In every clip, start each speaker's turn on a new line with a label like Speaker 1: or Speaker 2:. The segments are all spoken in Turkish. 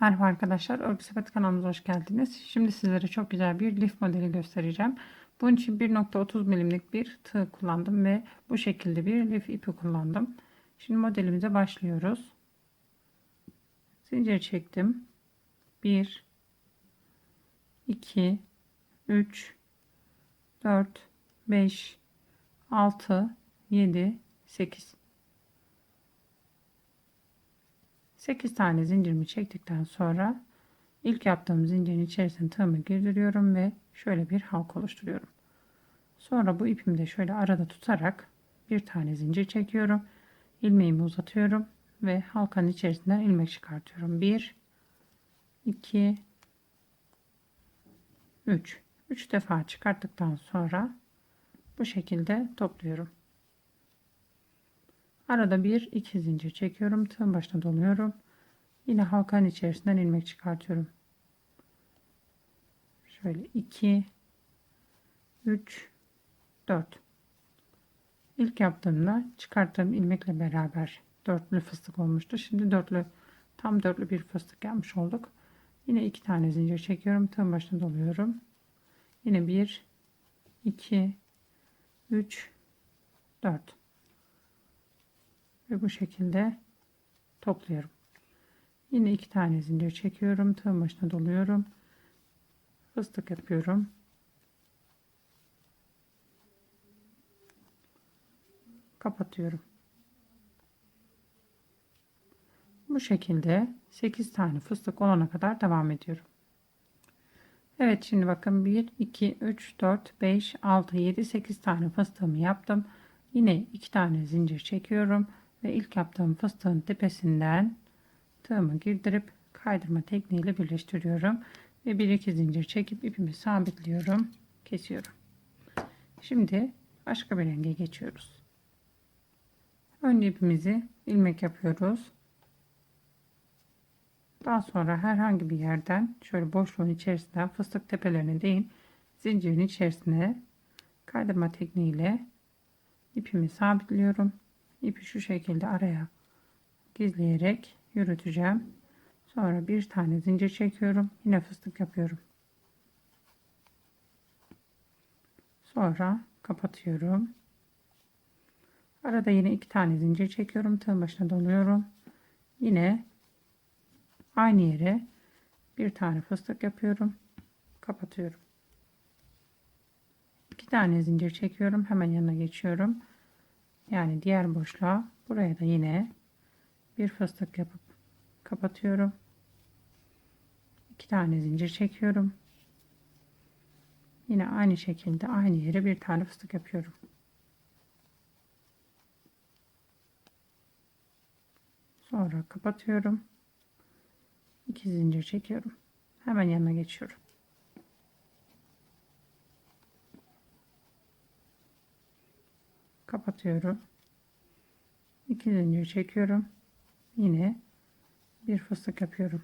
Speaker 1: Merhaba arkadaşlar, Örgü Sepeti kanalımıza hoş geldiniz. Şimdi sizlere çok güzel bir lif modeli göstereceğim. Bunun için 1.30 milimlik bir tığ kullandım ve bu şekilde bir lif ipi kullandım. Şimdi modelimize başlıyoruz. Zincir çektim. 1 2 3 4 5 6 7 8 8 tane zincirimi çektikten sonra ilk yaptığım zincirin içerisine tığımı girdiriyorum ve şöyle bir halk oluşturuyorum. Sonra bu ipimi de şöyle arada tutarak bir tane zincir çekiyorum. ilmeğimi uzatıyorum ve halkanın içerisinden ilmek çıkartıyorum. 1 2 3 3 defa çıkarttıktan sonra bu şekilde topluyorum. Arada bir iki zincir çekiyorum. Tığın başına doluyorum. Yine halkanın içerisinden ilmek çıkartıyorum. Şöyle 2 3 4 İlk yaptığımda çıkarttığım ilmekle beraber dörtlü fıstık olmuştu. Şimdi dörtlü tam dörtlü bir fıstık yapmış olduk. Yine iki tane zincir çekiyorum. Tığın başına doluyorum. Yine 1 2 3 4 ve bu şekilde topluyorum. Yine iki tane zincir çekiyorum. Tığın başına doluyorum. Fıstık yapıyorum. Kapatıyorum. Bu şekilde 8 tane fıstık olana kadar devam ediyorum. Evet şimdi bakın 1 2 3 4 5 6 7 8 tane fıstığımı yaptım. Yine 2 tane zincir çekiyorum ve ilk yaptığım fıstığın tepesinden tığımı girdirip kaydırma tekniğiyle birleştiriyorum. Ve bir iki zincir çekip ipimi sabitliyorum kesiyorum. Şimdi başka bir renge geçiyoruz. Önce ipimizi ilmek yapıyoruz. Daha sonra herhangi bir yerden şöyle boşluğun içerisinden fıstık tepelerine değin zincirin içerisine kaydırma tekniğiyle ipimi sabitliyorum ipi şu şekilde araya gizleyerek yürüteceğim. Sonra bir tane zincir çekiyorum. Yine fıstık yapıyorum. Sonra kapatıyorum. Arada yine iki tane zincir çekiyorum. Tığın başına doluyorum. Yine aynı yere bir tane fıstık yapıyorum. Kapatıyorum. İki tane zincir çekiyorum. Hemen yanına geçiyorum yani diğer boşluğa buraya da yine bir fıstık yapıp kapatıyorum. iki tane zincir çekiyorum. Yine aynı şekilde aynı yere bir tane fıstık yapıyorum. Sonra kapatıyorum. iki zincir çekiyorum. Hemen yanına geçiyorum. Kapatıyorum. 2 zincir çekiyorum. Yine bir fıstık yapıyorum.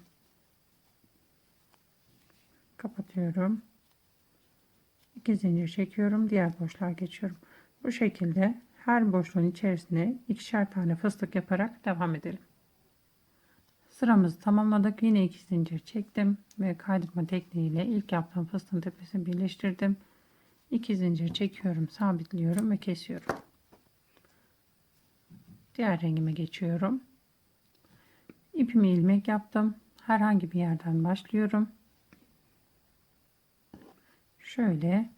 Speaker 1: Kapatıyorum. 2 zincir çekiyorum. Diğer boşluğa geçiyorum. Bu şekilde her boşluğun içerisine ikişer tane fıstık yaparak devam edelim. Sıramızı tamamladık. Yine iki zincir çektim ve kaydırma tekniğiyle ilk yaptığım fıstığın tepesini birleştirdim. 2 zincir çekiyorum, sabitliyorum ve kesiyorum. Diğer rengime geçiyorum. İpimi ilmek yaptım. Herhangi bir yerden başlıyorum. Şöyle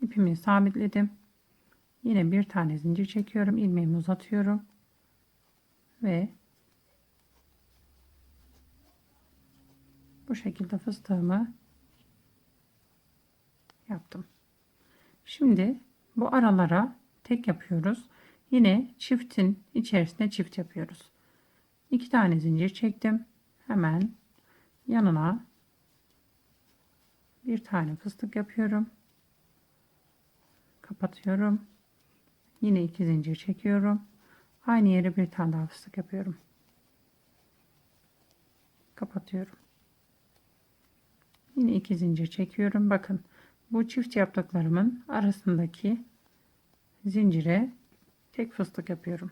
Speaker 1: ipimi sabitledim. Yine bir tane zincir çekiyorum. ilmeğimi uzatıyorum. Ve bu şekilde fıstığımı yaptım. Şimdi bu aralara tek yapıyoruz. Yine çiftin içerisine çift yapıyoruz. İki tane zincir çektim. Hemen yanına bir tane fıstık yapıyorum. Kapatıyorum. Yine iki zincir çekiyorum. Aynı yere bir tane daha fıstık yapıyorum. Kapatıyorum. Yine iki zincir çekiyorum. Bakın bu çift yaptıklarımın arasındaki zincire Tek fıstık yapıyorum.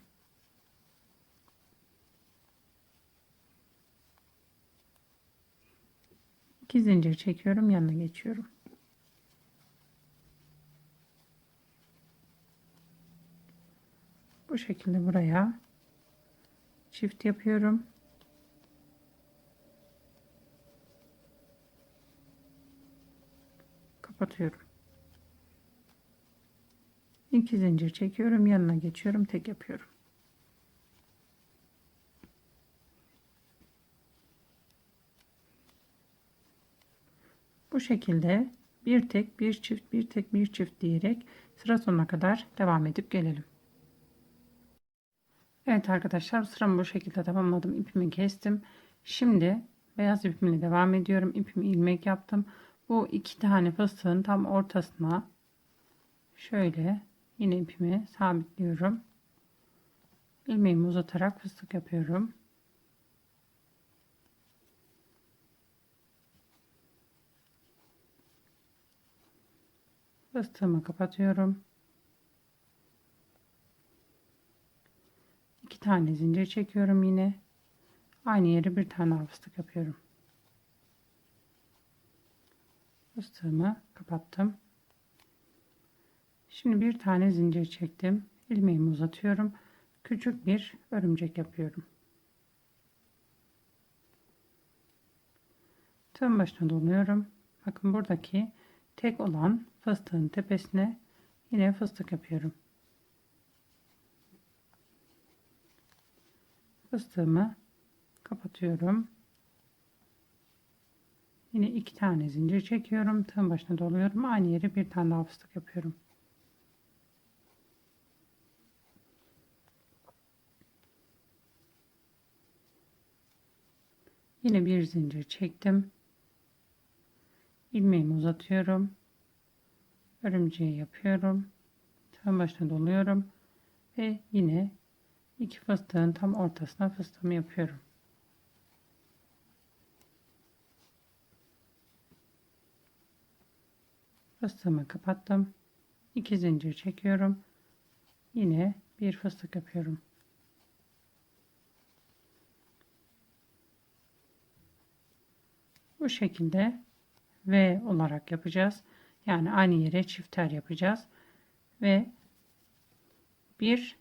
Speaker 1: İki zincir çekiyorum. Yanına geçiyorum. Bu şekilde buraya çift yapıyorum. Kapatıyorum. 2 zincir çekiyorum yanına geçiyorum tek yapıyorum. Bu şekilde bir tek bir çift bir tek bir çift diyerek sıra sonuna kadar devam edip gelelim. Evet arkadaşlar sıramı bu şekilde tamamladım ipimi kestim. Şimdi beyaz ipimle devam ediyorum. İpimi ilmek yaptım. Bu iki tane fıstığın tam ortasına şöyle yine ipimi sabitliyorum. İlmeğimi uzatarak fıstık yapıyorum. Fıstığımı kapatıyorum. İki tane zincir çekiyorum yine. Aynı yere bir tane fıstık yapıyorum. Fıstığımı kapattım şimdi bir tane zincir çektim. İlmeğimi uzatıyorum. Küçük bir örümcek yapıyorum. Tığın başına doluyorum. Bakın buradaki tek olan fıstığın tepesine yine fıstık yapıyorum. Fıstığımı kapatıyorum. Yine iki tane zincir çekiyorum. Tığın başına doluyorum. Aynı yere bir tane daha fıstık yapıyorum yine bir zincir çektim. İlmeğimi uzatıyorum. Örümceği yapıyorum. Tığın başına doluyorum. Ve yine iki fıstığın tam ortasına fıstığımı yapıyorum. Fıstığımı kapattım. 2 zincir çekiyorum. Yine bir fıstık yapıyorum bu şekilde V olarak yapacağız. Yani aynı yere çifter yapacağız. Ve bir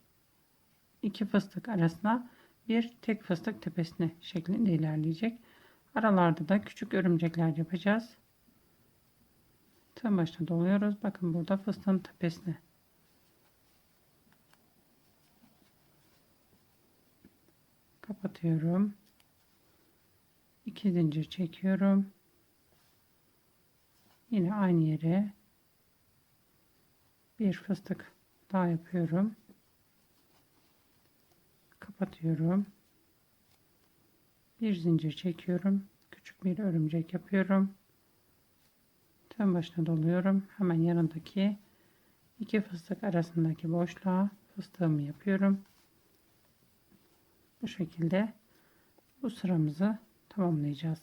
Speaker 1: iki fıstık arasına bir tek fıstık tepesine şeklinde ilerleyecek. Aralarda da küçük örümcekler yapacağız. Tığ başına doluyoruz. Bakın burada fıstığın tepesine. Kapatıyorum 2 zincir çekiyorum. Yine aynı yere bir fıstık daha yapıyorum. Kapatıyorum. Bir zincir çekiyorum. Küçük bir örümcek yapıyorum. Tığın başına doluyorum. Hemen yanındaki iki fıstık arasındaki boşluğa fıstığımı yapıyorum. Bu şekilde bu sıramızı tamamlayacağız.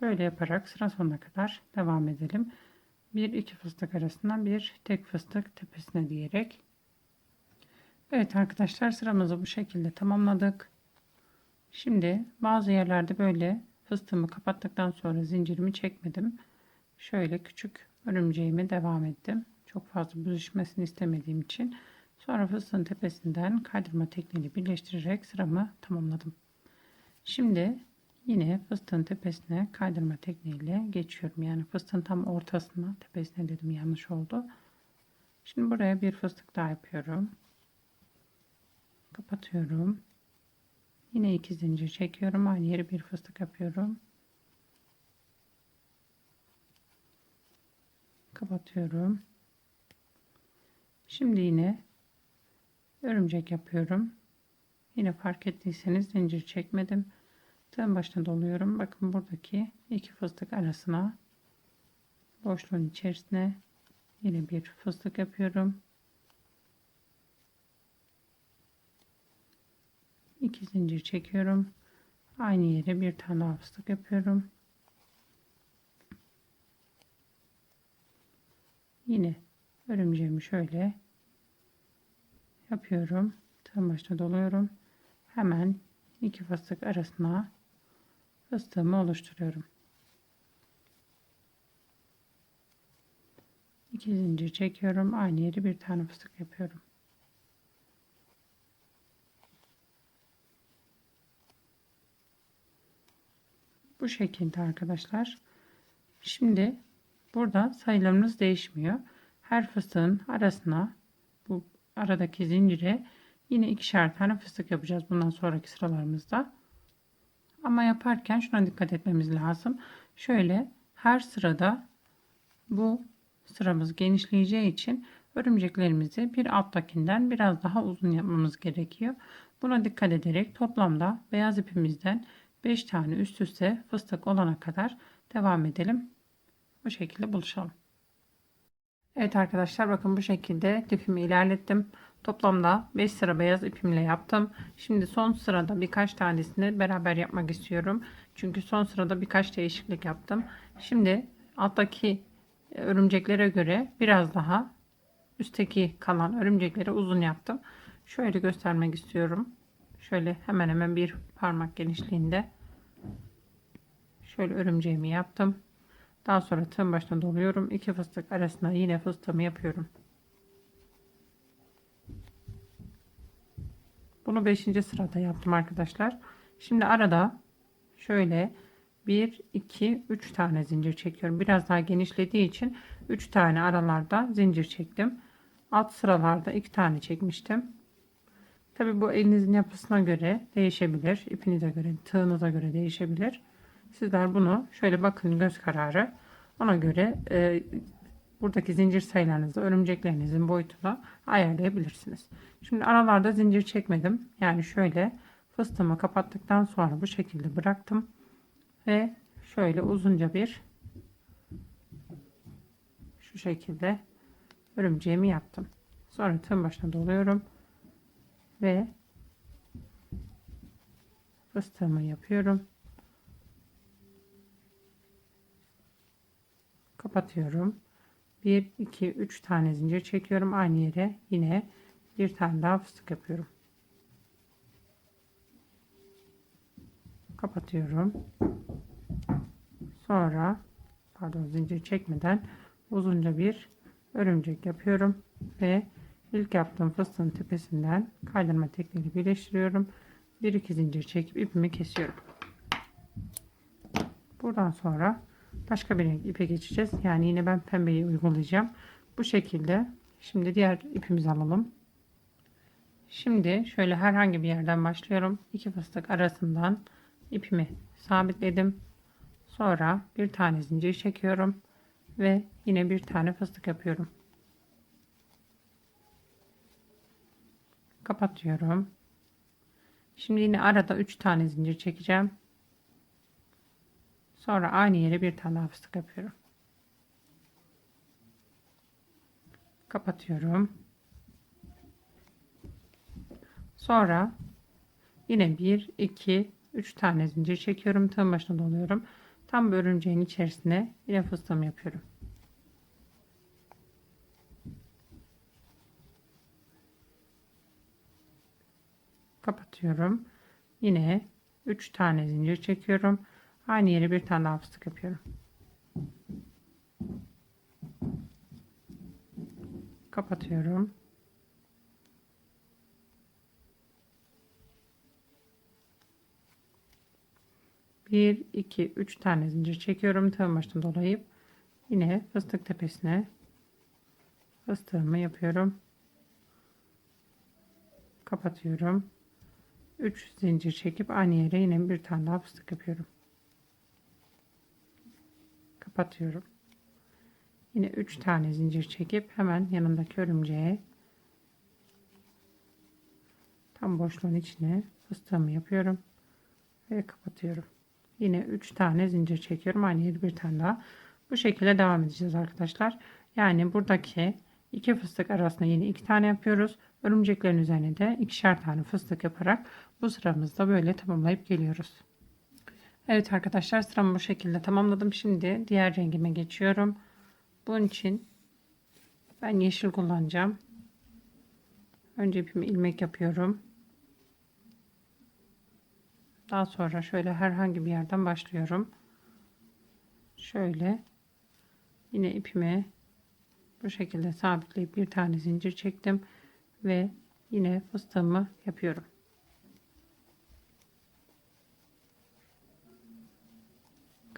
Speaker 1: Böyle yaparak sıra sonuna kadar devam edelim. Bir iki fıstık arasından bir tek fıstık tepesine diyerek. Evet arkadaşlar sıramızı bu şekilde tamamladık. Şimdi bazı yerlerde böyle fıstığımı kapattıktan sonra zincirimi çekmedim. Şöyle küçük örümceğime devam ettim. Çok fazla büzüşmesini istemediğim için. Sonra fıstığın tepesinden kaydırma tekniğini birleştirerek sıramı tamamladım şimdi yine fıstığın tepesine kaydırma tekniğiyle geçiyorum. Yani fıstığın tam ortasına tepesine dedim yanlış oldu. Şimdi buraya bir fıstık daha yapıyorum. Kapatıyorum. Yine iki zincir çekiyorum. Aynı yere bir fıstık yapıyorum. Kapatıyorum. Şimdi yine örümcek yapıyorum yine fark ettiyseniz zincir çekmedim. Tığın başına doluyorum. Bakın buradaki iki fıstık arasına boşluğun içerisine yine bir fıstık yapıyorum. 2 zincir çekiyorum. Aynı yere bir tane fıstık yapıyorum. Yine örümceğimi şöyle yapıyorum. Tığın başına doluyorum hemen iki fıstık arasına fıstığımı oluşturuyorum. İki zincir çekiyorum. Aynı yeri bir tane fıstık yapıyorum. Bu şekilde arkadaşlar. Şimdi burada sayılarımız değişmiyor. Her fıstığın arasına bu aradaki zincire yine ikişer tane fıstık yapacağız bundan sonraki sıralarımızda. Ama yaparken şuna dikkat etmemiz lazım. Şöyle her sırada bu sıramız genişleyeceği için örümceklerimizi bir alttakinden biraz daha uzun yapmamız gerekiyor. Buna dikkat ederek toplamda beyaz ipimizden 5 tane üst üste fıstık olana kadar devam edelim. Bu şekilde buluşalım. Evet arkadaşlar bakın bu şekilde ipimi ilerlettim. Toplamda 5 sıra beyaz ipimle yaptım. Şimdi son sırada birkaç tanesini beraber yapmak istiyorum. Çünkü son sırada birkaç değişiklik yaptım. Şimdi alttaki örümceklere göre biraz daha üstteki kalan örümcekleri uzun yaptım. Şöyle göstermek istiyorum. Şöyle hemen hemen bir parmak genişliğinde şöyle örümceğimi yaptım. Daha sonra tığın başına doluyorum. İki fıstık arasına yine fıstığımı yapıyorum. Bunu 5. sırada yaptım arkadaşlar. Şimdi arada şöyle 1 2 3 tane zincir çekiyorum. Biraz daha genişlediği için 3 tane aralarda zincir çektim. Alt sıralarda 2 tane çekmiştim. Tabi bu elinizin yapısına göre değişebilir. İpinize göre, tığınıza göre değişebilir. Sizler bunu şöyle bakın göz kararı. Ona göre e, buradaki zincir sayılarınızı örümceklerinizin boyutuna ayarlayabilirsiniz. Şimdi aralarda zincir çekmedim. Yani şöyle fıstığımı kapattıktan sonra bu şekilde bıraktım. Ve şöyle uzunca bir şu şekilde örümceğimi yaptım. Sonra tığın başına doluyorum. Ve fıstığımı yapıyorum. kapatıyorum. 1 2 3 tane zincir çekiyorum aynı yere yine bir tane daha fıstık yapıyorum. Kapatıyorum. Sonra pardon zincir çekmeden uzunca bir örümcek yapıyorum ve ilk yaptığım fıstığın tepesinden kaydırma tekniğini birleştiriyorum. 1 2 zincir çekip ipimi kesiyorum. Buradan sonra başka bir renk ipe geçeceğiz. Yani yine ben pembeyi uygulayacağım. Bu şekilde. Şimdi diğer ipimizi alalım. Şimdi şöyle herhangi bir yerden başlıyorum. İki fıstık arasından ipimi sabitledim. Sonra bir tane zincir çekiyorum ve yine bir tane fıstık yapıyorum. Kapatıyorum. Şimdi yine arada 3 tane zincir çekeceğim. Sonra aynı yere bir tane daha fıstık yapıyorum. Kapatıyorum. Sonra yine 1 2 3 tane zincir çekiyorum. Tığın başına doluyorum. Tam bir örümceğin içerisine yine fıstığımı yapıyorum. Kapatıyorum. Yine 3 tane zincir çekiyorum. Aynı yere bir tane daha fıstık yapıyorum. Kapatıyorum. Bir, iki, üç tane zincir çekiyorum. Tığın başına dolayıp yine fıstık tepesine fıstığımı yapıyorum. Kapatıyorum. 3 zincir çekip aynı yere yine bir tane daha fıstık yapıyorum kapatıyorum. Yine 3 tane zincir çekip hemen yanındaki örümceğe tam boşluğun içine fıstığımı yapıyorum ve kapatıyorum. Yine 3 tane zincir çekiyorum. Aynı yeri bir tane daha. Bu şekilde devam edeceğiz arkadaşlar. Yani buradaki iki fıstık arasında yine iki tane yapıyoruz. Örümceklerin üzerine de ikişer tane fıstık yaparak bu sıramızda böyle tamamlayıp geliyoruz. Evet arkadaşlar sıramı bu şekilde tamamladım. Şimdi diğer rengime geçiyorum. Bunun için ben yeşil kullanacağım. Önce ipimi ilmek yapıyorum. Daha sonra şöyle herhangi bir yerden başlıyorum. Şöyle yine ipimi bu şekilde sabitleyip bir tane zincir çektim ve yine fıstığımı yapıyorum.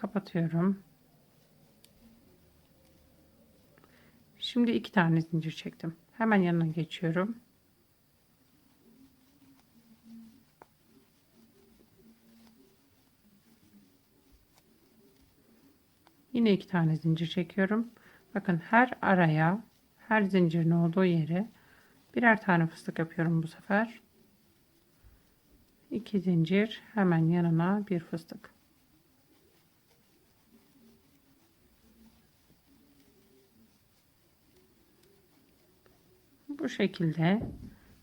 Speaker 1: Kapatıyorum. Şimdi iki tane zincir çektim. Hemen yanına geçiyorum. Yine iki tane zincir çekiyorum. Bakın her araya, her zincirin olduğu yere birer tane fıstık yapıyorum bu sefer. İki zincir, hemen yanına bir fıstık. Bu şekilde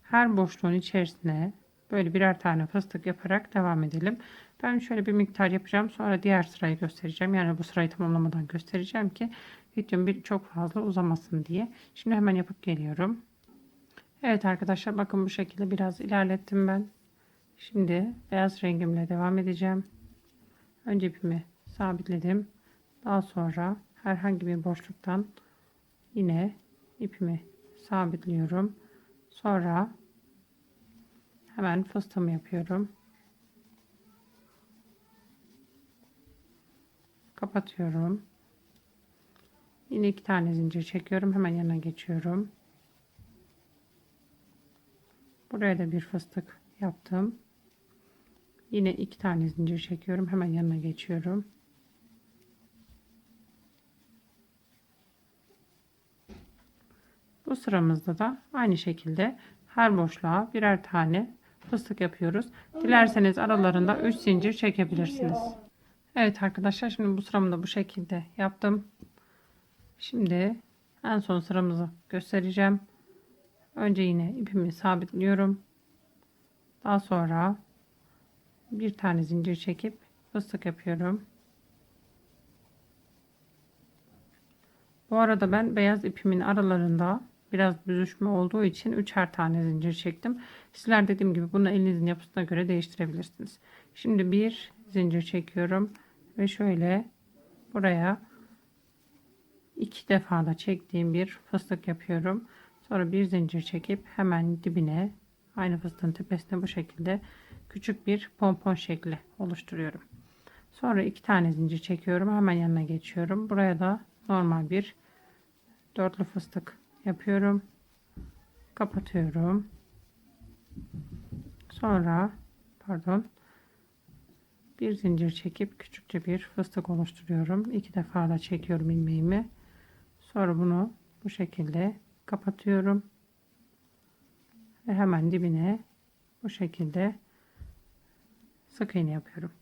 Speaker 1: her boşluğun içerisine böyle birer tane fıstık yaparak devam edelim. Ben şöyle bir miktar yapacağım. Sonra diğer sırayı göstereceğim. Yani bu sırayı tamamlamadan göstereceğim ki videom bir çok fazla uzamasın diye. Şimdi hemen yapıp geliyorum. Evet arkadaşlar bakın bu şekilde biraz ilerlettim ben. Şimdi beyaz rengimle devam edeceğim. Önce ipimi sabitledim. Daha sonra herhangi bir boşluktan yine ipimi sabitliyorum. Sonra hemen fıstığımı yapıyorum. Kapatıyorum. Yine iki tane zincir çekiyorum. Hemen yanına geçiyorum. Buraya da bir fıstık yaptım. Yine iki tane zincir çekiyorum. Hemen yanına geçiyorum. Bu sıramızda da aynı şekilde her boşluğa birer tane fıstık yapıyoruz. Dilerseniz aralarında 3 zincir çekebilirsiniz. Evet arkadaşlar şimdi bu sıramı da bu şekilde yaptım. Şimdi en son sıramızı göstereceğim. Önce yine ipimi sabitliyorum. Daha sonra bir tane zincir çekip fıstık yapıyorum. Bu arada ben beyaz ipimin aralarında biraz büzüşme olduğu için üçer tane zincir çektim. Sizler dediğim gibi bunu elinizin yapısına göre değiştirebilirsiniz. Şimdi bir zincir çekiyorum ve şöyle buraya iki defa da çektiğim bir fıstık yapıyorum. Sonra bir zincir çekip hemen dibine aynı fıstığın tepesine bu şekilde küçük bir pompon şekli oluşturuyorum. Sonra iki tane zincir çekiyorum. Hemen yanına geçiyorum. Buraya da normal bir dörtlü fıstık yapıyorum. Kapatıyorum. Sonra pardon bir zincir çekip küçükçe bir fıstık oluşturuyorum. İki defa da çekiyorum ilmeğimi. Sonra bunu bu şekilde kapatıyorum. Ve hemen dibine bu şekilde sık iğne yapıyorum.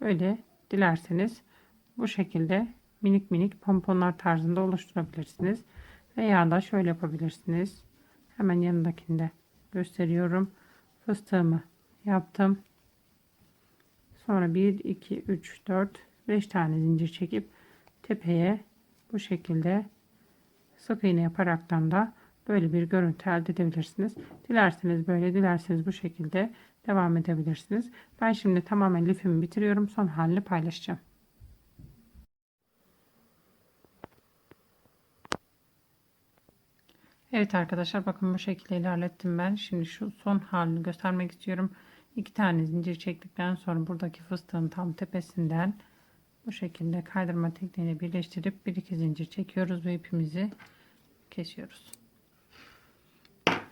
Speaker 1: Böyle dilerseniz bu şekilde minik minik pomponlar tarzında oluşturabilirsiniz. Veya da şöyle yapabilirsiniz. Hemen yanındakinde gösteriyorum. Fıstığımı yaptım. Sonra 1, 2, 3, 4, 5 tane zincir çekip tepeye bu şekilde sık iğne yaparaktan da böyle bir görüntü elde edebilirsiniz. Dilerseniz böyle dilerseniz bu şekilde devam edebilirsiniz. Ben şimdi tamamen lifimi bitiriyorum. Son halini paylaşacağım. Evet arkadaşlar bakın bu şekilde ilerlettim ben. Şimdi şu son halini göstermek istiyorum. İki tane zincir çektikten sonra buradaki fıstığın tam tepesinden bu şekilde kaydırma tekniğini birleştirip bir iki zincir çekiyoruz ve ipimizi kesiyoruz.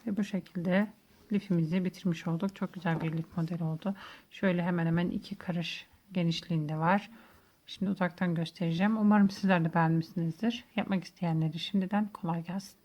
Speaker 1: Ve bu şekilde lifimizi bitirmiş olduk. Çok güzel bir lif modeli oldu. Şöyle hemen hemen iki karış genişliğinde var. Şimdi uzaktan göstereceğim. Umarım sizler de beğenmişsinizdir. Yapmak isteyenleri şimdiden kolay gelsin.